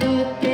ਦੁਤਿਆ ਮੋਲੇ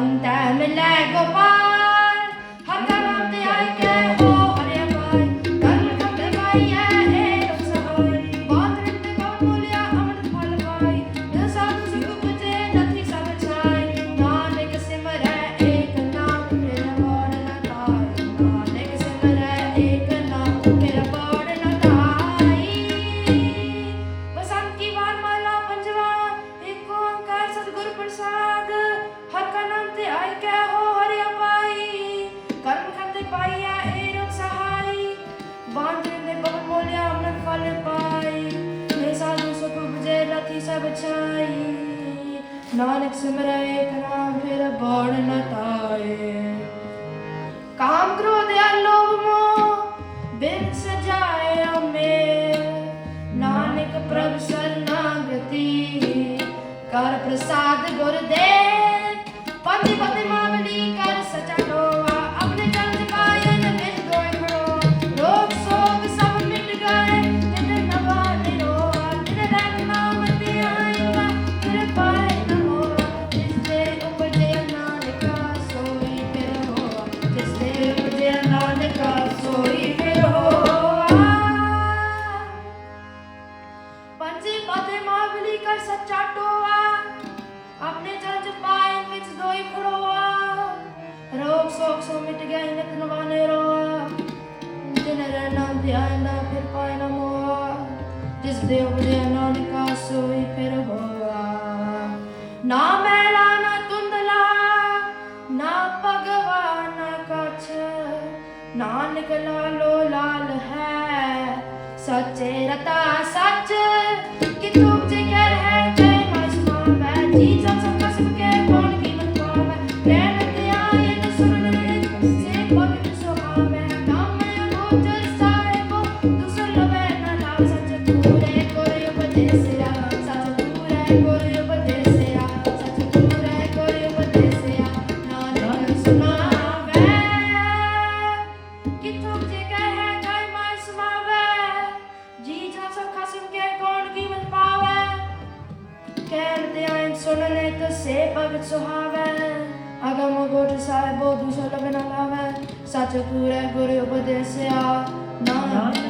కొంత మెల్లగొప్ప प्रसाद गुरुदेव ਧਿਆਇਨਾ ਫਿਰ ਪਾਇਨਾ ਨਾ ਮੈਲਾ ਨਾ ਤੁੰਦਲਾ ਨਾ ਭਗਵਾ ਕਛ ਨਾਨਕ ਲਾਲੋ ਲਾਲ ਹੈ ਸੱਚੇ ਰਤਾ ਸੁਣਨ ਤਸੇ ਭਗਤ ਸੁਹਾਵੈ। ਅਗਮ ਗੁਰ ਸਾਹਿਬ ਦੂਸਰ ਲਗਨ ਲਾਵੈ। ਸਚ ਪੂਰੇ ਗੁਰ ਉਪਦੇਸਿਆ। ਨਾਨਕ